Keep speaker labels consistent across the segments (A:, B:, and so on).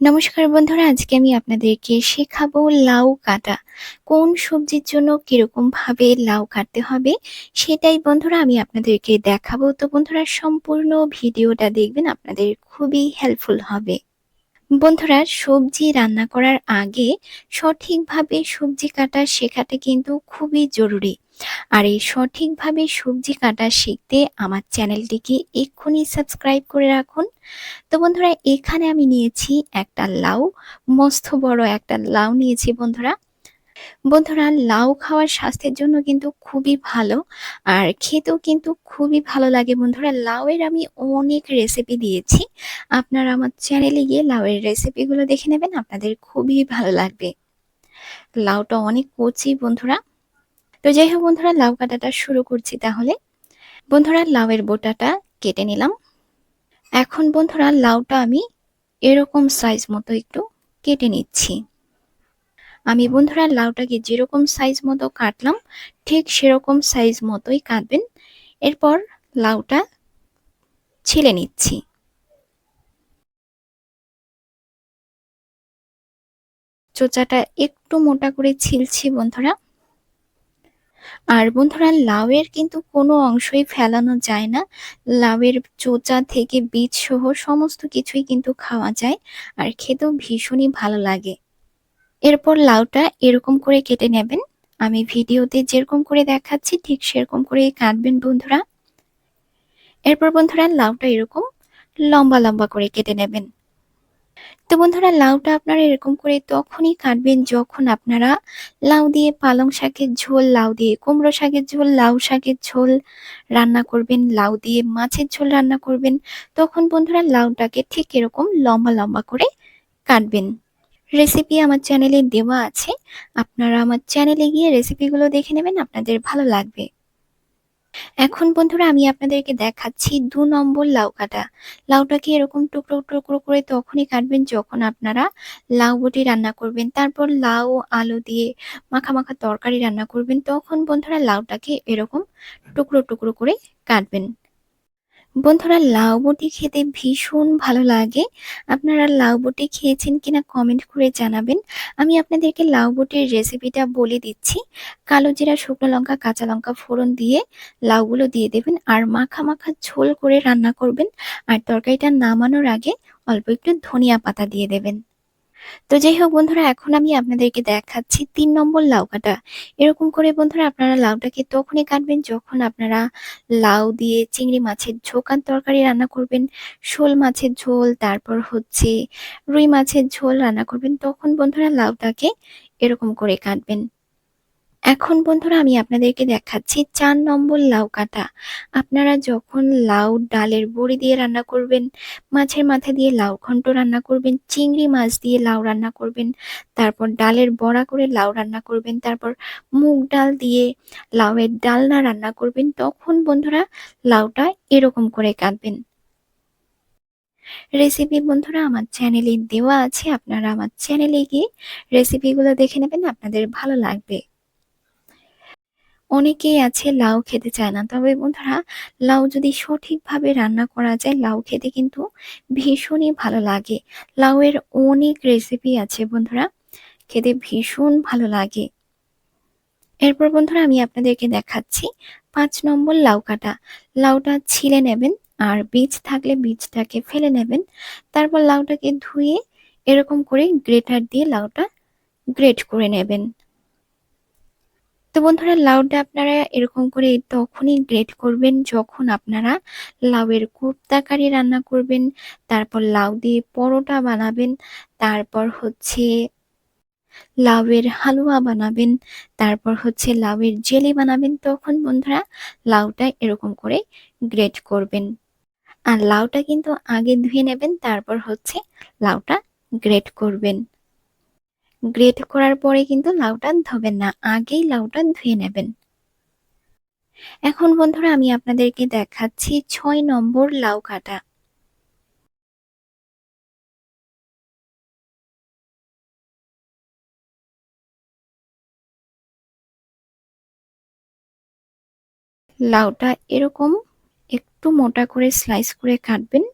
A: নমস্কার বন্ধুরা, আজকে আমি আপনাদেরকে শেখাবো লাউ কাটা। কোন সবজির জন্য কীরকম ভাবে লাউ কাটতে হবে সেটাই বন্ধুরা আমি আপনাদেরকে দেখাবো। তো বন্ধুরা, সম্পূর্ণ ভিডিওটা দেখবেন, আপনাদের খুবই হেল্পফুল হবে। বন্ধুরা, সবজি রান্না করার আগে সঠিকভাবে সবজি কাটা শেখাটা কিন্তু খুবই জরুরি। আর এই সঠিকভাবে সবজি কাটা শিখতে আমার চ্যানেলটিকে এক্ষুনি সাবস্ক্রাইব করে রাখুন। তো বন্ধুরা, এখানে আমি নিয়েছি একটা লাউ, মস্ত বড় একটা লাউ নিয়েছি বন্ধুরা। বন্ধুরা, লাউ খাওয়ার স্বাস্থ্যের জন্য কিন্তু খুবই ভালো আর খেতেও কিন্তু খুবই ভালো লাগে। বন্ধুরা, লাউয়ের আমি অনেক রেসিপি দিয়েছি। আপনারা আমার চ্যানেলে গিয়ে লাউয়ের রেসিপিগুলো দেখে নেবেন, আপনাদের খুবই ভালো লাগবে। লাউটা অনেক কচি বন্ধুরা। তো যাই হোক বন্ধুরা, লাউ কাটাটা শুরু করছি তাহলে। বন্ধুরা, লাউয়ের বোটাটা কেটে নিলাম। এখন বন্ধুরা, লাউটা আমি এরকম সাইজ মতো একটু কেটে নিচ্ছি। আমি বন্ধুরা লাউটাকে যেরকম সাইজ মতো কাটলাম, ঠিক সেরকম সাইজ মতোই কাটবেন। এরপর লাউটা ছিলে নিচ্ছি। চোচাটা একটু মোটা করে ছিলছি বন্ধুরা। আর বন্ধুরা, লাউয়ের কিন্তু কোনো অংশই ফেলানো যায় না। লাউয়ের চোচা থেকে বীজ সহ সমস্ত কিছুই কিন্তু খাওয়া যায়, আর খেতেও ভীষণই ভালো লাগে। এরপর লাউটা এরকম করে কেটে নেবেন। আমি ভিডিওতে যেরকম করে দেখাচ্ছি, ঠিক সেরকম করে কাটবেন বন্ধুরা। এরপর বন্ধুরা লাউটা এরকম লম্বা লম্বা করে কেটে নেবেন। তো বন্ধুরা, লাউটা আপনারা এরকম করে তখনই কাটবেন যখন আপনারা লাউ দিয়ে পালং শাকের ঝোল, লাউ দিয়ে কুমড়ো শাকের ঝোল, লাউ শাকের ঝোল রান্না করবেন, লাউ দিয়ে মাছের ঝোল রান্না করবেন, তখন বন্ধুরা লাউটাকে ঠিক এরকম লম্বা লম্বা করে কাটবেন। রেসিপি আমার চ্যানেলে দেওয়া আছে। আপনারা আমার চ্যানেলে গিয়ে রেসিপিগুলো দেখে নেবেন, আপনাদের ভালো লাগবে। এখন বন্ধুরা, আমি আপনাদেরকে দেখাচ্ছি দু নম্বর লাউ কাটা লাউটাকে এরকম টুকরো টুকরো করে তখনই কাটবেন যখন আপনারা লাউ বটি রান্না করবেন। তারপর লাউ, আলু দিয়ে মাখা মাখা তরকারি রান্না করবেন। তখন বন্ধুরা, লাউটাকে এরকম টুকরো টুকরো করে কাটবেন। বন্ধুরা, লাউ বটি খেতে ভীষণ ভালো লাগে। আপনারা লাউ বটি খেয়েছেন কিনা কমেন্ট করে জানাবেন। আমি আপনাদেরকে লাউ বটির রেসিপিটা বলে দিচ্ছি। কালো জিরা, শুকনো লঙ্কা, কাঁচা লঙ্কা ফোড়ন দিয়ে লাউগুলো দিয়ে দেবেন আর মাখা মাখা ঝোল করে রান্না করবেন। আর তরকারিটা নামানোর আগে অল্প একটু ধনিয়া পাতা দিয়ে দেবেন। তো যাই হোক বন্ধুরা, এখন আমি আপনাদেরকে দেখাচ্ছি তিন নম্বর লাউ কাটা। এরকম করে বন্ধুরা আপনারা লাউটাকে তখনই কাটবেন যখন আপনারা লাউ দিয়ে চিংড়ি মাছের ঝোকান তরকারি রান্না করবেন, শোল মাছের ঝোল, তারপর হচ্ছে রুই মাছের ঝোল রান্না করবেন, তখন বন্ধুরা লাউটাকে এরকম করে কাটবেন। এখন বন্ধুরা আমি আপনাদেরকে দেখাচ্ছি চার নম্বর লাউ কাটা। আপনারা যখন লাউ ডালের বড়ি দিয়ে রান্না করবেন, মাছের মাথা দিয়ে লাউ ঘন্ট রান্না করবেন, চিংড়ি মাছ দিয়ে লাউ রান্না করবেন, তারপর ডালের বড়া করে লাউ রান্না করবেন, তারপর মুগ ডাল দিয়ে লাউয়ের ডালনা রান্না করবেন, তখন বন্ধুরা লাউটা এরকম করে কাটবেন। রেসিপি বন্ধুরা আমার চ্যানেলে দেওয়া আছে, আপনারা আমার চ্যানেলে গিয়ে রেসিপিগুলো দেখে নেবেন, আপনাদের ভালো লাগবে। অনেকেই আছে লাউ খেতে চায় না। তবে বন্ধুরা, লাউ যদি সঠিকভাবে রান্না করা যায়, লাউ খেতে কিন্তু ভীষণই ভালো লাগে। লাউয়ের অনেক রেসিপি আছে বন্ধুরা, খেতে ভীষণ ভালো লাগে। এরপর বন্ধুরা, আমি আপনাদেরকে দেখাচ্ছি পাঁচ নম্বর লাউ কাটা। লাউটা ছিলে নেবেন আর বীজ থাকলে বীজটাকে ফেলে নেবেন। তারপর লাউটাকে ধুয়ে এরকম করে গ্রেটার দিয়ে লাউটা গ্রেট করে নেবেন। তো বন্ধুরা, লাউটা আপনারা এরকম করে তখনই গ্রেট করবেন যখন আপনারা লাউয়ের কোপ্তা কারি রান্না করবেন। তারপর লাউ দিয়ে পরোটা বানাবেন। তারপর হচ্ছে লাউয়ের হালুয়া বানাবেন। তারপর হচ্ছে লাউয়ের জেলি বানাবেন। তখন বন্ধুরা লাউটা এরকম করে গ্রেট করবেন। আর লাউটা কিন্তু আগে ধুয়ে নেবেন, তারপর হচ্ছে লাউটা গ্রেট করবেন। গ্রেট করার পরে কিন্তু লাউটা ধোবেন না, আগেই লাউটা ধুয়ে নেবেন। এখন বন্ধুরা আমি আপনাদেরকে দেখাচ্ছি ছয় নম্বর লাউ কাটা। লাউটা এরকম একটু মোটা করে স্লাইস করে কাটবেন।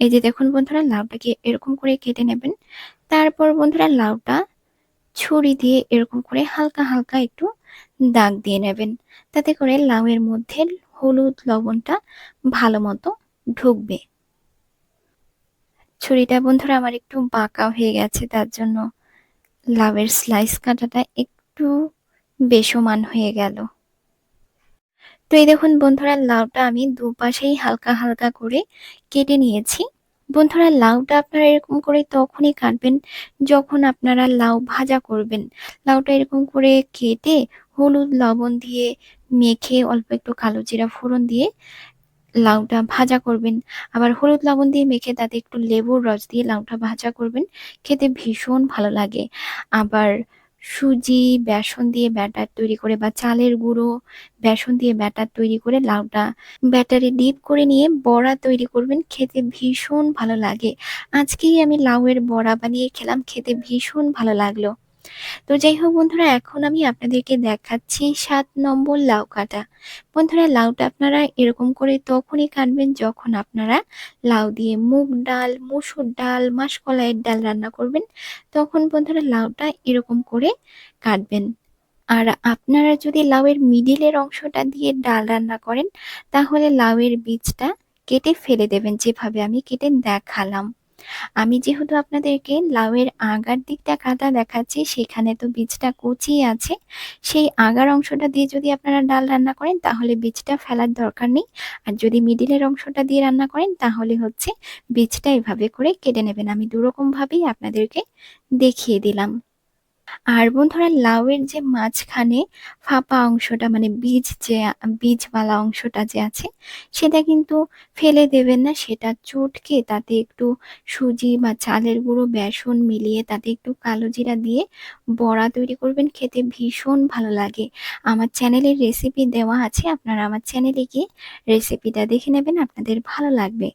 A: এই যে দেখুন বন্ধুরা, লাউটাকে এরকম করে কেটে নেবেন। তারপর বন্ধুরা লাউটা ছুরি দিয়ে এরকম করে হালকা হালকা একটু দাগ দিয়ে নেবেন। তাতে করে লাউয়ের মধ্যে হলুদ লবণটা ভালো মতো ঢুকবে। ছুরিটা বন্ধুরা আমার একটু বাঁকা হয়ে গেছে, তার জন্য লাউয়ের স্লাইস কাটাটা একটু বেসমান হয়ে গেল। তো এই দেখুন বন্ধুরা, লাউটা আমি দুপাশেই হালকা হালকা করে কেটে নিয়েছি। বন্ধুরা, লাউটা আপনারা এরকম করে তখনই কাটবেন যখন আপনারা লাউ ভাজা করবেন। লাউটা এরকম করে কেটে হলুদ, লবণ দিয়ে মেখে অল্প একটু কালো জিরা ফোড়ন দিয়ে লাউটা ভাজা করবেন। আবার হলুদ, লবণ দিয়ে মেখে তাতে একটু লেবুর রস দিয়ে লাউটা ভাজা করবেন। খেতে ভীষণ ভালো লাগে। আবার সুজি, বেসন দিয়ে ব্যাটার তৈরি করে বা চালের গুঁড়ো, বেসন দিয়ে ব্যাটার তৈরি করে লাউটা ব্যাটারে ডিপ করে নিয়ে বড়া তৈরি করবেন। খেতে ভীষণ ভালো লাগে। আজকেই আমি লাউয়ের বড়া বানিয়ে খেলাম। খেতে ভীষণ ভালো লাগল। তো যাই হোক বন্ধুরা, এখন আমি আপনাদেরকে দেখাচ্ছি সাত নম্বর লাউ কাটা। বন্ধুরা, লাউটা আপনারা এরকম করে তখনই কাটবেন যখন আপনারা লাউ দিয়ে মুগ ডাল, মুসুর ডাল, মাসকলাইয়ের ডাল রান্না করবেন। তখন বন্ধুরা, লাউটা এরকম করে কাটবেন। আর আপনারা যদি লাউয়ের মিডিলের অংশটা দিয়ে ডাল রান্না করেন, তাহলে লাউয়ের বীজটা কেটে ফেলে দেবেন যেভাবে আমি কেটে দেখালাম। আমি যেহেতু আপনাদেরকে লাউয়ের আগার দিকটা কাদা দেখাচ্ছি, সেখানে তো বীজটা কচি আছে। সেই আগার অংশটা দিয়ে যদি আপনারা ডাল রান্না করেন, তাহলে বীজটা ফেলার দরকার নেই। আর যদি মিডিলের অংশটা দিয়ে রান্না করেন, তাহলে হচ্ছে বীজটা এভাবে করে কেটে নেবেন। আমি দুরকমভাবেই আপনাদেরকে দেখিয়ে দিলাম। আর বন্ধুরা, লাউয়ের যে মাঝখানে ফাঁপা অংশটা মানে বীজ যে বীজওয়ালা অংশটা যে আছে, সেটা কিন্তু ফেলে দেবেন না। সেটা চটকে তাতে একটু সুজি বা চালের গুঁড়ো, বেসন মিলিয়ে তাতে একটু কালো জিরা দিয়ে বড়া তৈরি করবেন। খেতে ভীষণ ভালো লাগে। আমার চ্যানেলের রেসিপি দেওয়া আছে, আপনারা আমার চ্যানেলে গিয়ে রেসিপিটা দেখে নেবেন, আপনাদের ভালো লাগবে।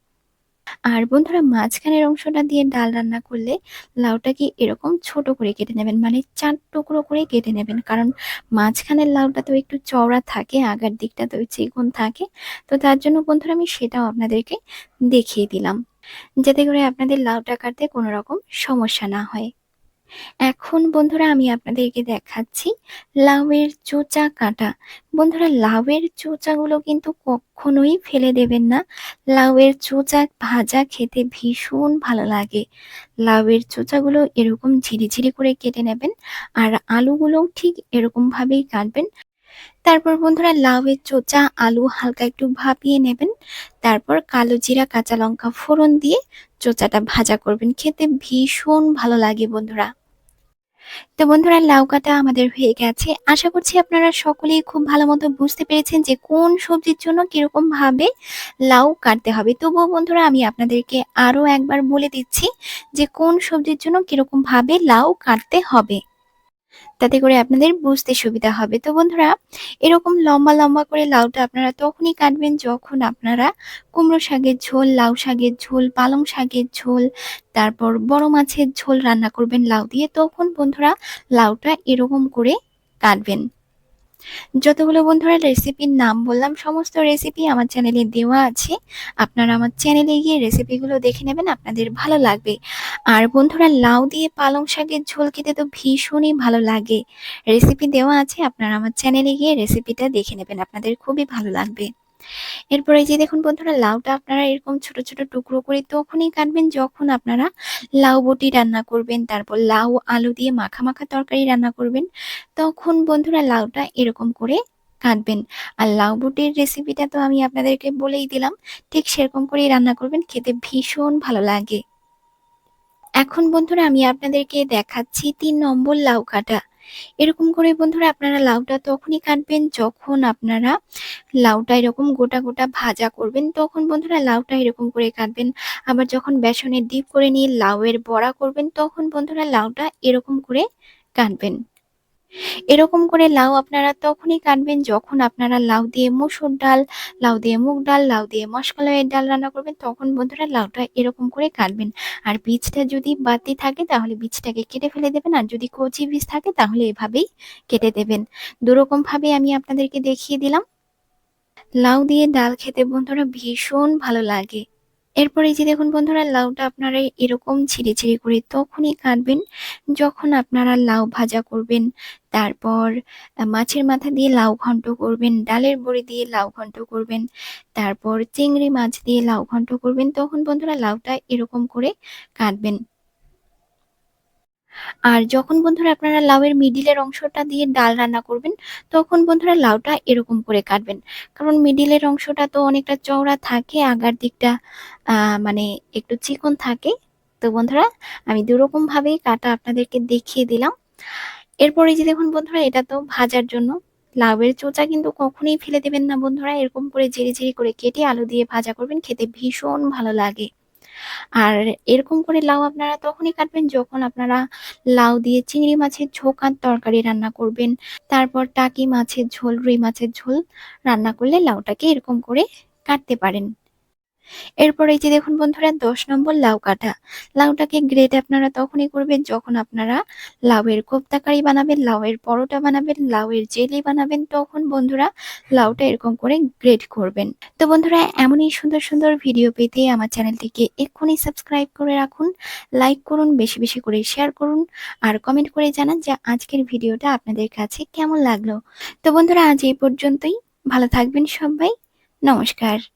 A: আর বন্ধুরা মাঝখানের অংশটা দিয়ে ডাল রান্না করলে লাউটাকে এরকম ছোট করে কেটে নেবেন? মানে চার টুকরো করে কেটে নেবেন। কারণ মাঝখানের লাউটা তো একটু চওড়া থাকে, আগার দিকটা তো চিকন থাকে। তো তার জন্য বন্ধুরা আমি সেটাও আপনাদেরকে দেখিয়ে দিলাম। যাতে করে আপনাদের লাউটা কাটতে কোনো রকম সমস্যা না হয়। এখন বন্ধুরা আমি আপনাদেরকে দেখাচ্ছি লাউয়ের চোচা কাটা। বন্ধুরা, লাউয়ের চোচাগুলো কিন্তু কখনোই ফেলে দেবেন না। লাউয়ের চোচা ভাজা খেতে ভীষণ ভালো লাগে। লাউয়ের চোচাগুলো এরকম ঝিরিঝিরি করে কেটে নেবেন আর আলুগুলোও ঠিক এরকম ভাবেই কাটবেন। তারপর বন্ধুরা লাউয়ের চোচা, আলু হালকা একটু ভাপিয়ে নেবেন। তারপর কালো জিরা, কাঁচা লঙ্কা ফোড়ন দিয়ে চোচাটা ভাজা করবেন। খেতে ভীষণ ভালো লাগে বন্ধুরা। তো বন্ধুরা, লাউ কাটা আমাদের হয়ে গেছে। আশা করছি আপনারা সকলেই খুব ভালো মতো বুঝতে পেরেছেন যে কোন সবজির জন্য কীরকম ভাবে লাউ কাটতে হবে। তবুও বন্ধুরা, আমি আপনাদেরকে আরও একবার বলে দিচ্ছি যে কোন সবজির জন্য কীরকম ভাবে লাউ কাটতে হবে। তাতে করে আপনাদের বুঝতে সুবিধা হবে। তো বন্ধুরা, এরকম লম্বা লম্বা করে লাউটা আপনারা তখনই কাটবেন যখন আপনারা কুমড়ো শাকের ঝোল, লাউ শাকের ঝোল, পালং শাকের ঝোল, তারপর বড় মাছের ঝোল রান্না করবেন লাউ দিয়ে। তখন বন্ধুরা, লাউটা এরকম করে কাটবেন। যতগুলো বন্ধুরা রেসিপির নাম বললাম, সমস্ত রেসিপি আমার চ্যানেলে দেওয়া আছে। আপনারা আমার চ্যানেলে গিয়ে রেসিপিগুলো দেখে নেবেন, আপনাদের ভালো লাগবে। আর বন্ধুরা, লাউ দিয়ে পালং শাকের ঝোল খেতে তো ভীষণই ভালো লাগে। রেসিপি দেওয়া আছে, আপনারা আমার চ্যানেলে গিয়ে রেসিপিটা দেখে নেবেন, আপনাদের খুবই ভালো লাগবে। এরপরে যে দেখুন বন্ধুরা, লাউটা আপনারা এরকম ছোট ছোট টুকরো করে তখনই কাটবেন যখন আপনারা লাউ বটি রান্না করবেন, তারপর লাউ আলু দিয়ে মাখা মাখা তরকারি রান্না করবেন, তখন বন্ধুরা লাউটা এরকম করে কাটবেন। আর লাউ বটির রেসিপিটা তো আমি আপনাদেরকে বলেই দিলাম, ঠিক সেরকম করেই রান্না করবেন, খেতে ভীষণ ভালো লাগে। এখন বন্ধুরা আমি আপনাদেরকে দেখাচ্ছি তিন নম্বর লাউ কাটা। এরকম করে বন্ধুরা আপনারা লাউটা তখনই কাটবেন যখন আপনারা লাউটা এরকম গোটা গোটা ভাজা করবেন, তখন বন্ধুরা লাউটা এরকম করে কাটবেন। আবার যখন বেসনের ডিপ করে নিয়ে লাউয়ের বড়া করবেন, তখন বন্ধুরা লাউটা এরকম করে কাটবেন। এরকম করে লাউ আপনারা তখনই কাটবেন যখন আপনারা লাউ দিয়ে মসুর ডাল, লাউ দিয়ে মুগ ডাল, লাউ দিয়ে মশকলাইয়ের ডাল রান্না করবেন, তখন বন্ধুরা লাউটা এরকম করে কাটবেন। আর বীজটা যদি বাতি থাকে তাহলে বীজটাকে কেটে ফেলে দেবেন, আর যদি কচি বীজ থাকে তাহলে এভাবেই কেটে দেবেন। দুরকম ভাবে আমি আপনাদেরকে দেখিয়ে দিলাম। লাউ দিয়ে ডাল খেতে বন্ধুরা ভীষণ ভালো লাগে। এরপরে যে দেখুন বন্ধুরা, লাউটা আপনারা এরকম ছিঁড়ে ছিঁড়ে করে তখনই কাটবেন যখন আপনারা লাউ ভাজা করবেন। তারপর মাছের মাথা দিয়ে লাউ ঘন্ট করবেন, ডালের বড়ি দিয়ে লাউ ঘন্ট করবেন, তারপর চিংড়ি মাছ দিয়ে লাউ ঘন্ট করবেন, তখন বন্ধুরা লাউটা এরকম করে কাটবেন। আর যখন বন্ধুরা আপনারা লাউয়ের মিডিলের অংশটা দিয়ে ডাল রান্না করবেন, তখন বন্ধুরা লাউটা এরকম করে কাটবেন। কারণ মিডিলের অংশটা তো অনেকটা চওড়া থাকে, আগার দিকটা মানে একটু চিকন থাকে। তো বন্ধুরা, আমি দুরকম ভাবেই কাটা আপনাদেরকে দেখিয়ে দিলাম। এরপরে যে দেখুন বন্ধুরা, এটা তো ভাজার জন্য। লাউয়ের চোচা কিন্তু কখনোই ফেলে দেবেন না বন্ধুরা, এরকম করে ঝিরি ঝিরি করে কেটে আলু দিয়ে ভাজা করবেন, খেতে ভীষণ ভালো লাগে। আর এরকম করে লাউ আপনারা তখনই কাটবেন যখন আপনারা লাউ দিয়ে চিংড়ি মাছের ঝোঁক আর তরকারি রান্না করবেন। তারপর টাকি মাছের ঝোল, রুই মাছের ঝোল রান্না করলে লাউটাকে এরকম করে কাটতে পারেন। এরপর এই যে দেখুন বন্ধুরা, দশ নম্বর লাউ কাটা। লাউটাকে গ্রেট আপনারা তখনই করবেন যখন আপনারা লাউয়ের কোপ্তাকারি বানাবেন, লাউয়ের পরোটা বানাবেন, লাউয়ের জেলি বানাবেন, তখন বন্ধুরা লাউটা এরকম করে গ্রেট করবেন। তো বন্ধুরা, এমনই সুন্দর সুন্দর ভিডিও পেতে আমার চ্যানেলটিকে এক্ষুনি সাবস্ক্রাইব করে রাখুন লাইক করুন, বেশি বেশি করে শেয়ার করুন, আর কমেন্ট করে জানান যে আজকের ভিডিওটা আপনাদের কাছে কেমন লাগল। তো বন্ধুরা, আজ এই পর্যন্তই। ভালো থাকবেন সবাই। নমস্কার।